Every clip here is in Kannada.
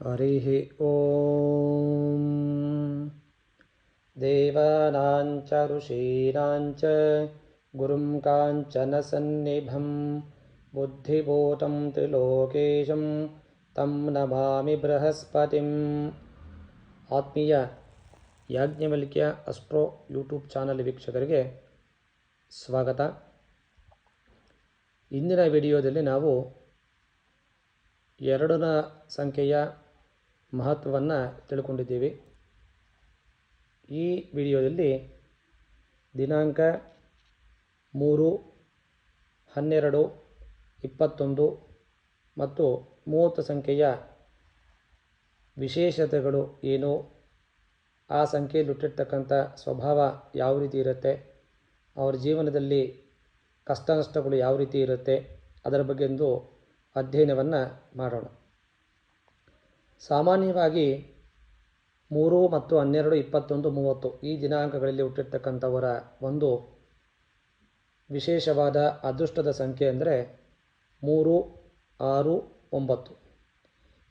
हरिः ॐ देवानाञ्च ऋषीणाञ्च गुरुं काञ्चनसन्निभं बुद्धिभूतं त्रिलोकेशं तं ನಮಾಮಿ ಬೃಹಸ್ಪತಿಂ ಆತ್ಮೀಯ ಯಾಜ್ಞವಲ್ಕ್ಯ ಅಸ್ಟ್ರೋ ಯೂಟ್ಯೂಬ್ ಚಾನಲ್ ವೀಕ್ಷಕರಿಗೆ ಸ್ವಾಗತ ಇಂದಿನ ವಿಡಿಯೋದಲ್ಲಿ ನಾವು ಎರಡನ ಸಂಖ್ಯೆಯ ಮಹತ್ವವನ್ನು ತಿಳ್ಕೊಂಡಿದ್ದೀವಿ. ಈ ವಿಡಿಯೋದಲ್ಲಿ ದಿನಾಂಕ ಮೂರು, ಹನ್ನೆರಡು, ಇಪ್ಪತ್ತೊಂದು ಮತ್ತು ಮೂವತ್ತು ಸಂಖ್ಯೆಯ ವಿಶೇಷತೆಗಳು ಏನು? ಆ ಸಂಖ್ಯೆಯಲ್ಲಿಟ್ಟಿರ್ತಕ್ಕಂಥ ಸ್ವಭಾವ ಯಾವ ರೀತಿ ಇರುತ್ತೆ? ಅವರ ಜೀವನದಲ್ಲಿ ಕಷ್ಟ ನಷ್ಟಗಳು ಯಾವ ರೀತಿ ಇರುತ್ತೆ? ಅದರ ಬಗ್ಗೆ ಒಂದು ಅಧ್ಯಯನವನ್ನು ಮಾಡೋಣ. ಸಾಮಾನ್ಯವಾಗಿ ಮೂರು ಮತ್ತು ಹನ್ನೆರಡು, ಇಪ್ಪತ್ತೊಂದು, ಮೂವತ್ತು ಈ ದಿನಾಂಕಗಳಲ್ಲಿ ಹುಟ್ಟಿರ್ತಕ್ಕಂಥವರ ಒಂದು ವಿಶೇಷವಾದ ಅದೃಷ್ಟದ ಸಂಖ್ಯೆ ಅಂದರೆ ಮೂರು, ಆರು, ಒಂಬತ್ತು.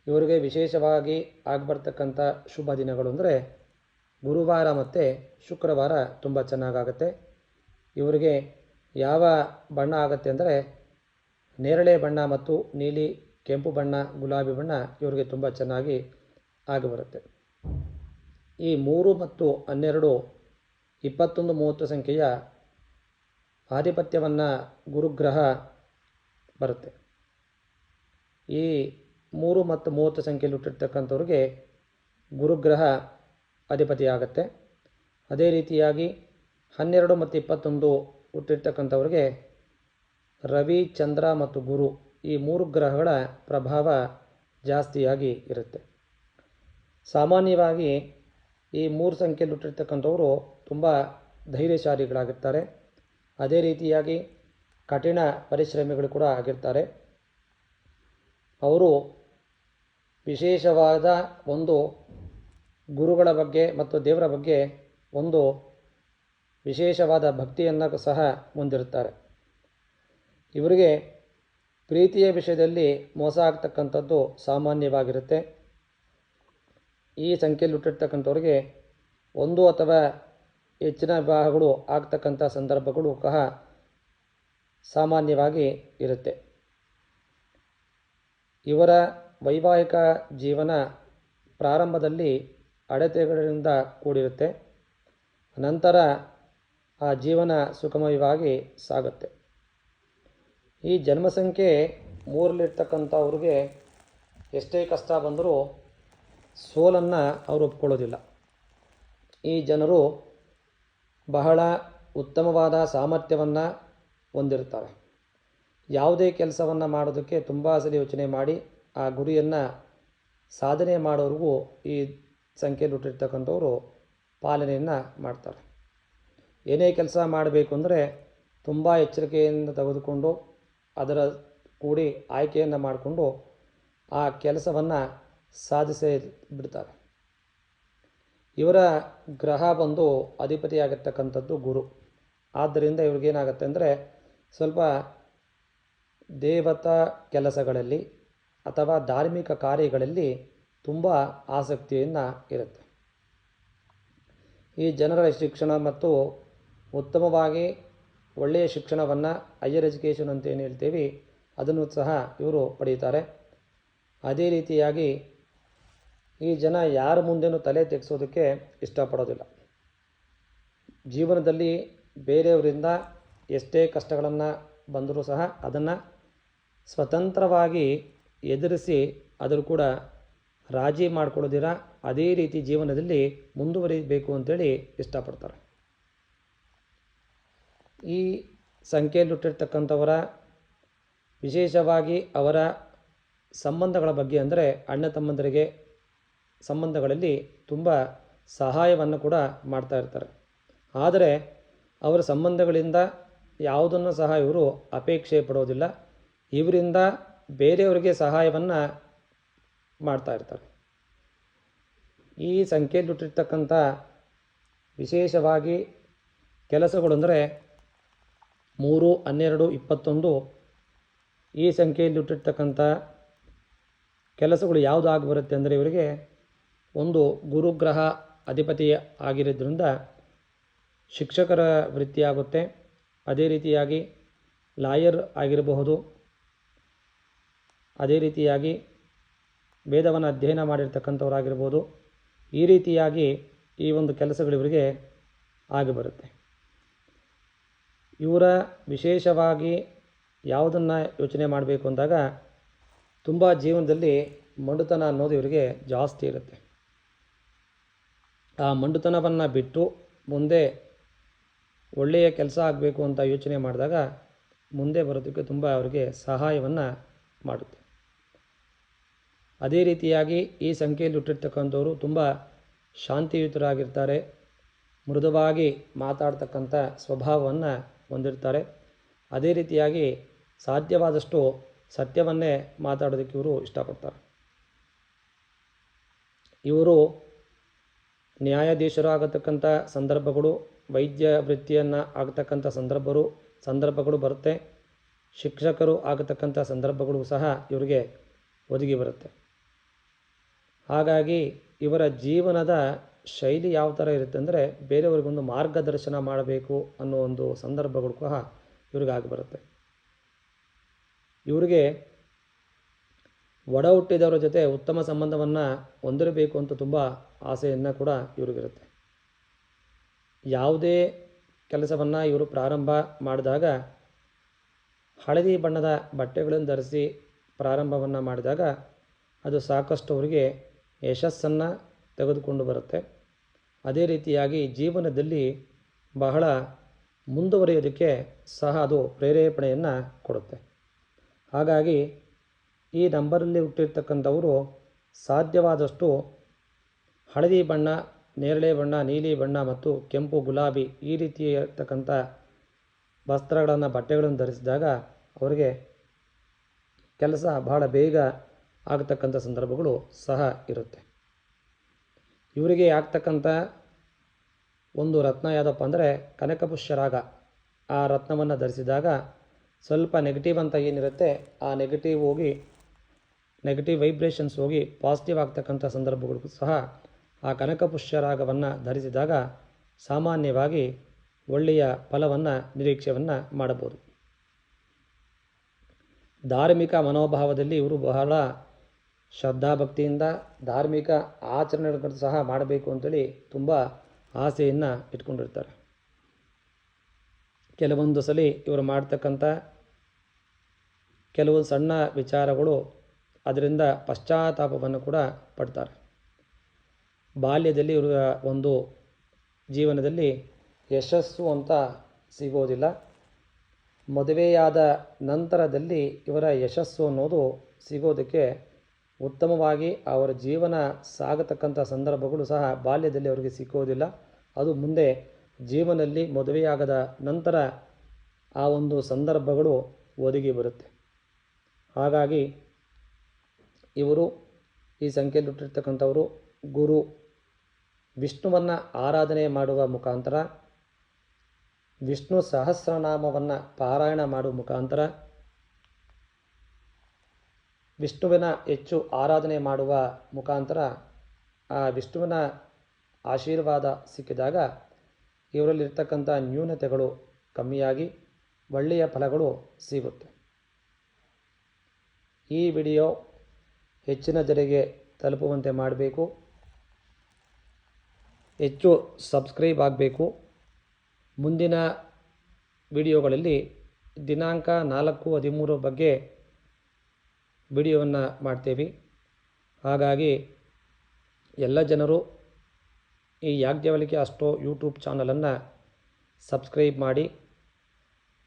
ಇವರಿಗೆ ವಿಶೇಷವಾಗಿ ಆಗ್ಬರ್ತಕ್ಕಂಥ ಶುಭ ದಿನಗಳು ಅಂದರೆ ಗುರುವಾರ ಮತ್ತು ಶುಕ್ರವಾರ ತುಂಬ ಚೆನ್ನಾಗಾಗತ್ತೆ. ಇವರಿಗೆ ಯಾವ ಬಣ್ಣ ಆಗುತ್ತೆ ಅಂದರೆ ನೇರಳೆ ಬಣ್ಣ ಮತ್ತು ನೀಲಿ ಕೆಂಪು ಬಣ್ಣ, ಗುಲಾಬಿ ಬಣ್ಣ ಇವರಿಗೆ ತುಂಬ ಚೆನ್ನಾಗಿ ಆಗಿಬರುತ್ತೆ ಈ ಮೂರು ಮತ್ತು ಹನ್ನೆರಡು ಇಪ್ಪತ್ತೊಂದು ಮೂವತ್ತು ಸಂಖ್ಯೆಯ ಆಧಿಪತ್ಯವನ್ನು ಗುರುಗ್ರಹ ಬರುತ್ತೆ. ಈ ಮೂರು ಮತ್ತು ಮೂವತ್ತು ಸಂಖ್ಯೆಯಲ್ಲಿ ಹುಟ್ಟಿರ್ತಕ್ಕಂಥವ್ರಿಗೆ ಗುರುಗ್ರಹ ಅಧಿಪತಿ ಆಗುತ್ತೆ ಅದೇ ರೀತಿಯಾಗಿ ಹನ್ನೆರಡು ಮತ್ತು ಇಪ್ಪತ್ತೊಂದು ಹುಟ್ಟಿರ್ತಕ್ಕಂಥವ್ರಿಗೆ ರವಿ, ಚಂದ್ರ ಮತ್ತು ಗುರು ಈ ಮೂರು ಗ್ರಹಗಳ ಪ್ರಭಾವ ಜಾಸ್ತಿಯಾಗಿ ಇರುತ್ತೆ. ಸಾಮಾನ್ಯವಾಗಿ ಈ ಮೂರು ಸಂಖ್ಯೆಯಲ್ಲಿ ಹುಟ್ಟಿರ್ತಕ್ಕಂಥವರು ತುಂಬ ಧೈರ್ಯಶಾಲಿಗಳಾಗಿರ್ತಾರೆ. ಅದೇ ರೀತಿಯಾಗಿ ಕಠಿಣ ಪರಿಶ್ರಮಿಗಳು ಕೂಡ ಆಗಿರ್ತಾರೆ. ಅವರು ವಿಶೇಷವಾದ ಒಂದು ಗುರುಗಳ ಬಗ್ಗೆ ಮತ್ತು ದೇವರ ಬಗ್ಗೆ ಒಂದು ವಿಶೇಷವಾದ ಭಕ್ತಿಯನ್ನು ಸಹ ಹೊಂದಿರುತ್ತಾರೆ. ಇವರಿಗೆ ಪ್ರೀತಿಯ ವಿಷಯದಲ್ಲಿ ಮೋಸ ಆಗ್ತಕ್ಕಂಥದ್ದು ಸಾಮಾನ್ಯವಾಗಿರುತ್ತೆ. ಈ ಸಂಖ್ಯೆಯಲ್ಲಿ ಹುಟ್ಟಿರ್ತಕ್ಕಂಥವ್ರಿಗೆ ಒಂದು ಅಥವಾ ಹೆಚ್ಚಿನ ವಿವಾಹಗಳು ಆಗ್ತಕ್ಕಂಥ ಸಂದರ್ಭಗಳು ಸಹ ಸಾಮಾನ್ಯವಾಗಿ ಇರುತ್ತೆ. ಇವರ ವೈವಾಹಿಕ ಜೀವನ ಪ್ರಾರಂಭದಲ್ಲಿ ಅಡೆತಡೆಗಳಿಂದ ಕೂಡಿರುತ್ತೆ. ನಂತರ ಆ ಜೀವನ ಸುಖಮಯವಾಗಿ ಸಾಗುತ್ತೆ. ಈ ಜನ್ಮಸಂಖ್ಯೆ ಮೂರಲ್ಲಿರ್ತಕ್ಕಂಥವ್ರಿಗೆ ಎಷ್ಟೇ ಕಷ್ಟ ಬಂದರೂ ಸೋಲನ್ನು ಅವರು ಒಪ್ಕೊಳ್ಳೋದಿಲ್ಲ. ಈ ಜನರು ಬಹಳ ಉತ್ತಮವಾದ ಸಾಮರ್ಥ್ಯವನ್ನು ಹೊಂದಿರ್ತಾರೆ. ಯಾವುದೇ ಕೆಲಸವನ್ನು ಮಾಡೋದಕ್ಕೆ ತುಂಬ ಸಲ ಯೋಚನೆ ಮಾಡಿ ಆ ಗುರಿಯನ್ನು ಸಾಧನೆ ಮಾಡೋರಿಗೂ ಈ ಸಂಖ್ಯೆಯಲ್ಲಿ ಹುಟ್ಟಿರ್ತಕ್ಕಂಥವ್ರು ಪಾಲನೆಯನ್ನು ಮಾಡ್ತಾರೆ. ಏನೇ ಕೆಲಸ ಮಾಡಬೇಕು ಅಂದರೆ ತುಂಬ ಎಚ್ಚರಿಕೆಯಿಂದ ತೆಗೆದುಕೊಂಡು ಅದರ ಕೂಡಿ ಆಯ್ಕೆಯನ್ನು ಮಾಡಿಕೊಂಡು ಆ ಕೆಲಸವನ್ನು ಸಾಧಿಸೇ ಬಿಡ್ತಾರೆ. ಇವರ ಗ್ರಹ ಬಂದು ಅಧಿಪತಿಯಾಗಿರ್ತಕ್ಕಂಥದ್ದು ಗುರು. ಆದ್ದರಿಂದ ಇವ್ರಿಗೇನಾಗುತ್ತೆ ಅಂದರೆ ಸ್ವಲ್ಪ ದೇವತಾ ಕೆಲಸಗಳಲ್ಲಿ ಅಥವಾ ಧಾರ್ಮಿಕ ಕಾರ್ಯಗಳಲ್ಲಿ ತುಂಬ ಆಸಕ್ತಿಯನ್ನು ಇರುತ್ತೆ. ಈ ಜನರ ಶಿಕ್ಷಣ ಮತ್ತು ಉತ್ತಮವಾಗಿ ಒಳ್ಳೆಯ ಶಿಕ್ಷಣವನ್ನು ಹೈಯರ್ ಎಜುಕೇಷನ್ ಅಂತ ಏನು ಹೇಳ್ತೀವಿ, ಅದನ್ನು ಸಹ ಇವರು ಪಡೀತಾರೆ. ಅದೇ ರೀತಿಯಾಗಿ ಈ ಜನ ಯಾರ ಮುಂದೆನೂ ತಲೆ ತೆಗೆಸೋದಕ್ಕೆ ಇಷ್ಟಪಡೋದಿಲ್ಲ. ಜೀವನದಲ್ಲಿ ಬೇರೆಯವರಿಂದ ಎಷ್ಟೇ ಕಷ್ಟಗಳನ್ನು ಬಂದರೂ ಸಹ ಅದನ್ನು ಸ್ವತಂತ್ರವಾಗಿ ಎದುರಿಸಿ ಅದರ ಕೂಡ ರಾಜಿ ಮಾಡಿಕೊಳ್ಳೋದಿರ, ಅದೇ ರೀತಿ ಜೀವನದಲ್ಲಿ ಮುಂದುವರಿಬೇಕು ಅಂತೇಳಿ ಇಷ್ಟಪಡ್ತಾರೆ. ಈ ಸಂಖ್ಯೆಯಲ್ಲಿ ಹುಟ್ಟಿರ್ತಕ್ಕಂಥವರ ವಿಶೇಷವಾಗಿ ಅವರ ಸಂಬಂಧಗಳ ಬಗ್ಗೆ ಅಂದರೆ ಅಣ್ಣ ತಮ್ಮಂದರಿಗೆ ಸಂಬಂಧಗಳಲ್ಲಿ ತುಂಬ ಸಹಾಯವನ್ನು ಕೂಡ ಮಾಡ್ತಾ ಇರ್ತಾರೆ. ಆದರೆ ಅವರ ಸಂಬಂಧಗಳಿಂದ ಯಾವುದನ್ನು ಸಹ ಇವರು ಅಪೇಕ್ಷೆ ಪಡೋದಿಲ್ಲ. ಇವರಿಂದ ಬೇರೆಯವರಿಗೆ ಸಹಾಯವನ್ನು ಮಾಡ್ತಾ ಇರ್ತಾರೆ. ಈ ಸಂಖ್ಯೆಯಲ್ಲಿ ಹುಟ್ಟಿರ್ತಕ್ಕಂಥ ವಿಶೇಷವಾಗಿ ಕೆಲಸಗಳು ಅಂದರೆ ಮೂರು, ಹನ್ನೆರಡು, ಇಪ್ಪತ್ತೊಂದು ಈ ಸಂಖ್ಯೆಯಲ್ಲಿ ಹುಟ್ಟಿರ್ತಕ್ಕಂಥ ಕೆಲಸಗಳು ಯಾವುದು ಆಗಿಬರುತ್ತೆ ಅಂದರೆ ಇವರಿಗೆ ಒಂದು ಗುರುಗ್ರಹ ಅಧಿಪತಿ ಆಗಿರೋದ್ರಿಂದ ಶಿಕ್ಷಕರ ವೃತ್ತಿಯಾಗುತ್ತೆ. ಅದೇ ರೀತಿಯಾಗಿ ಲಾಯರ್ ಆಗಿರಬಹುದು. ಅದೇ ರೀತಿಯಾಗಿ ವೇದವನ್ನು ಅಧ್ಯಯನ ಮಾಡಿರ್ತಕ್ಕಂಥವರಾಗಿರ್ಬೋದು ಈ ರೀತಿಯಾಗಿ ಈ ಒಂದು ಕೆಲಸಗಳಿವರಿಗೆ ಆಗಿಬರುತ್ತೆ ಆಗಿ ಬರುತ್ತೆ. ಇವರ ವಿಶೇಷವಾಗಿ ಯಾವುದನ್ನು ಯೋಚನೆ ಮಾಡಬೇಕು ಅಂದಾಗ ತುಂಬ ಜೀವನದಲ್ಲಿ ಮಂಡುತನ ಅನ್ನೋದು ಇವರಿಗೆ ಜಾಸ್ತಿ ಇರುತ್ತೆ. ಆ ಮಂಡುತನವನ್ನು ಬಿಟ್ಟು ಮುಂದೆ ಒಳ್ಳೆಯ ಕೆಲಸ ಆಗಬೇಕು ಅಂತ ಯೋಚನೆ ಮಾಡಿದಾಗ ಮುಂದೆ ಬರೋದಕ್ಕೆ ತುಂಬ ಅವರಿಗೆ ಸಹಾಯವನ್ನು ಮಾಡುತ್ತೆ. ಅದೇ ರೀತಿಯಾಗಿ ಈ ಸಂಖ್ಯೆಯಲ್ಲಿ ಹುಟ್ಟಿರ್ತಕ್ಕಂಥವರು ತುಂಬ ಶಾಂತಿಯುತರಾಗಿರ್ತಾರೆ, ಮೃದುವಾಗಿ ಮಾತಾಡ್ತಕ್ಕಂಥ ಸ್ವಭಾವವನ್ನು ಹೊಂದಿರ್ತಾರೆ ಅದೇ ರೀತಿಯಾಗಿ ಸಾಧ್ಯವಾದಷ್ಟು ಸತ್ಯವನ್ನೇ ಮಾತಾಡೋದಕ್ಕೆ ಇವರು ಇಷ್ಟಪಡ್ತಾರೆ. ಇವರು ನ್ಯಾಯಾಧೀಶರು ಆಗತಕ್ಕಂಥ ಸಂದರ್ಭಗಳು, ವೈದ್ಯ ವೃತ್ತಿಯನ್ನು ಆಗತಕ್ಕಂಥ ಸಂದರ್ಭರು, ಸಂದರ್ಭಗಳು ಬರುತ್ತೆ. ಶಿಕ್ಷಕರು ಆಗತಕ್ಕಂಥ ಸಂದರ್ಭಗಳು ಸಹ ಇವರಿಗೆ ಒದಗಿ ಬರುತ್ತೆ. ಹಾಗಾಗಿ ಇವರ ಜೀವನದ ಶೈಲಿ ಯಾವ ಥರ ಇರುತ್ತೆ ಅಂದರೆ ಬೇರೆಯವ್ರಿಗೊಂದು ಮಾರ್ಗದರ್ಶನ ಮಾಡಬೇಕು ಅನ್ನೋ ಒಂದು ಸಂದರ್ಭಗಳು ಸಹ ಇವ್ರಿಗೆ ಆಗಿ ಬರುತ್ತೆ. ಇವರಿಗೆ ಒಡ ಹುಟ್ಟಿದವರ ಜೊತೆ ಉತ್ತಮ ಸಂಬಂಧವನ್ನು ಹೊಂದಿರಬೇಕು ಅಂತ ತುಂಬ ಆಸೆಯನ್ನು ಕೂಡ ಇವ್ರಿಗಿರುತ್ತೆ. ಯಾವುದೇ ಕೆಲಸವನ್ನು ಇವರು ಪ್ರಾರಂಭ ಮಾಡಿದಾಗ ಹಳದಿ ಬಣ್ಣದ ಬಟ್ಟೆಗಳನ್ನು ಧರಿಸಿ ಪ್ರಾರಂಭವನ್ನು ಮಾಡಿದಾಗ ಅದು ಸಾಕಷ್ಟು ಅವರಿಗೆ ಯಶಸ್ಸನ್ನು ತೆಗೆದುಕೊಂಡು ಬರುತ್ತೆ. ಅದೇ ರೀತಿಯಾಗಿ ಜೀವನದಲ್ಲಿ ಬಹಳ ಮುಂದುವರಿಯೋದಕ್ಕೆ ಸಹ ಅದು ಪ್ರೇರೇಪಣೆಯನ್ನು ಕೊಡುತ್ತೆ. ಹಾಗಾಗಿ ಈ ನಂಬರಲ್ಲಿ ಹುಟ್ಟಿರ್ತಕ್ಕಂಥವರು ಸಾಧ್ಯವಾದಷ್ಟು ಹಳದಿ ಬಣ್ಣ, ನೇರಳೆ ಬಣ್ಣ, ನೀಲಿ ಬಣ್ಣ ಮತ್ತು ಕೆಂಪು ಗುಲಾಬಿ ಈ ರೀತಿ ಇರತಕ್ಕಂಥ ವಸ್ತ್ರಗಳನ್ನು, ಬಟ್ಟೆಗಳನ್ನು ಧರಿಸಿದಾಗ ಅವರಿಗೆ ಕೆಲಸ ಬಹಳ ಬೇಗ ಆಗತಕ್ಕಂಥ ಸಂದರ್ಭಗಳು ಸಹ ಇರುತ್ತೆ. ಇವರಿಗೆ ಆಗ್ತಕ್ಕಂಥ ಒಂದು ರತ್ನ ಯಾವುದಪ್ಪ ಅಂದರೆ ಕನಕಪುಷ್ಯ ರಾಗ. ಆ ರತ್ನವನ್ನು ಧರಿಸಿದಾಗ ಸ್ವಲ್ಪ ನೆಗೆಟಿವ್ ಅಂತ ಏನಿರುತ್ತೆ, ಆ ನೆಗೆಟಿವ್ ಹೋಗಿ ನೆಗೆಟಿವ್ ವೈಬ್ರೇಷನ್ಸ್ ಹೋಗಿ ಪಾಸಿಟಿವ್ ಆಗ್ತಕ್ಕಂಥ ಸಂದರ್ಭಗಳಿಗೂ ಸಹ ಆ ಕನಕಪುಷ್ಯ ರಾಗವನ್ನು ಧರಿಸಿದಾಗ ಸಾಮಾನ್ಯವಾಗಿ ಒಳ್ಳೆಯ ಫಲವನ್ನು, ನಿರೀಕ್ಷೆಯನ್ನು ಮಾಡಬಹುದು. ಧಾರ್ಮಿಕ ಮನೋಭಾವದಲ್ಲಿ ಇವರು ಬಹಳ ಶ್ರದ್ಧಾಭಕ್ತಿಯಿಂದ ಧಾರ್ಮಿಕ ಆಚರಣೆಗಳನ್ನು ಸಹ ಮಾಡಬೇಕು ಅಂತೇಳಿ ತುಂಬ ಆಸೆಯನ್ನು ಇಟ್ಕೊಂಡಿರ್ತಾರೆ. ಕೆಲವೊಂದು ಸಲ ಇವರು ಮಾಡ್ತಕ್ಕಂಥ ಕೆಲವು ಸಣ್ಣ ವಿಚಾರಗಳು ಅದರಿಂದ ಪಶ್ಚಾತ್ತಾಪವನ್ನು ಕೂಡ ಪಡ್ತಾರೆ. ಬಾಲ್ಯದಲ್ಲಿ ಇವರ ಒಂದು ಜೀವನದಲ್ಲಿ ಯಶಸ್ಸು ಅಂತ ಸಿಗೋದಿಲ್ಲ. ಮದುವೆಯಾದ ನಂತರದಲ್ಲಿ ಇವರ ಯಶಸ್ಸು ಅನ್ನೋದು ಸಿಗೋದಕ್ಕೆ ಉತ್ತಮವಾಗಿ ಅವರ ಜೀವನ ಸಾಗತಕ್ಕಂಥ ಸಂದರ್ಭಗಳು ಸಹ ಬಾಲ್ಯದಲ್ಲಿ ಅವರಿಗೆ ಸಿಕ್ಕೋದಿಲ್ಲ. ಅದು ಮುಂದೆ ಜೀವನದಲ್ಲಿ ಮದುವೆಯಾಗದ ನಂತರ ಆ ಒಂದು ಸಂದರ್ಭಗಳು ಒದಗಿ ಬರುತ್ತೆ. ಹಾಗಾಗಿ ಇವರು ಈ ಸಂಖ್ಯೆಯಲ್ಲಿ ಹುಟ್ಟಿರ್ತಕ್ಕಂಥವರು ಗುರು ವಿಷ್ಣುವನ್ನು ಆರಾಧನೆ ಮಾಡುವ ಮುಖಾಂತರ, ವಿಷ್ಣು ಸಹಸ್ರನಾಮವನ್ನು ಪಾರಾಯಣ ಮಾಡುವ ಮುಖಾಂತರ ವಿಷ್ಣುವಿನ ಹೆಚ್ಚು ಆರಾಧನೆ ಮಾಡುವ ಮುಖಾಂತರ ಆ ವಿಷ್ಣುವಿನ ಆಶೀರ್ವಾದ ಸಿಕ್ಕಿದಾಗ ಇವರಲ್ಲಿರ್ತಕ್ಕಂಥ ನ್ಯೂನತೆಗಳು ಕಮ್ಮಿಯಾಗಿ ಒಳ್ಳೆಯ ಫಲಗಳು ಸಿಗುತ್ತೆ. ಈ ವಿಡಿಯೋ ಹೆಚ್ಚಿನ ಜನರಿಗೆ ತಲುಪುವಂತೆ ಮಾಡಬೇಕು. ಹೆಚ್ಚು ಸಬ್ಸ್ಕ್ರೈಬ್ ಆಗಬೇಕು. ಮುಂದಿನ ವಿಡಿಯೋಗಳಲ್ಲಿ ದಿನಾಂಕ ನಾಲ್ಕು ಹದಿಮೂರು ಬಗ್ಗೆ ವಿಡಿಯೋವನ್ನು ಮಾಡ್ತೇವೆ. ಹಾಗಾಗಿ ಎಲ್ಲ ಜನರು ಈ ಯಾಜ್ಞವಲಿಕೆ ಅಷ್ಟೋ ಯೂಟ್ಯೂಬ್ ಚಾನಲನ್ನು ಸಬ್ಸ್ಕ್ರೈಬ್ ಮಾಡಿ.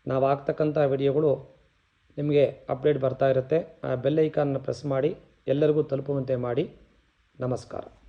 ನಾವು ಹಾಕ್ತಕ್ಕಂಥ ವಿಡಿಯೋಗಳು ನಿಮಗೆ ಅಪ್ಡೇಟ್ ಬರ್ತಾ ಇರುತ್ತೆ. ಆ ಬೆಲ್ ಐಕಾನ್ನ ಪ್ರೆಸ್ ಮಾಡಿ. ಎಲ್ಲರಿಗೂ ತಲುಪುವಂತೆ ಮಾಡಿ. ನಮಸ್ಕಾರ.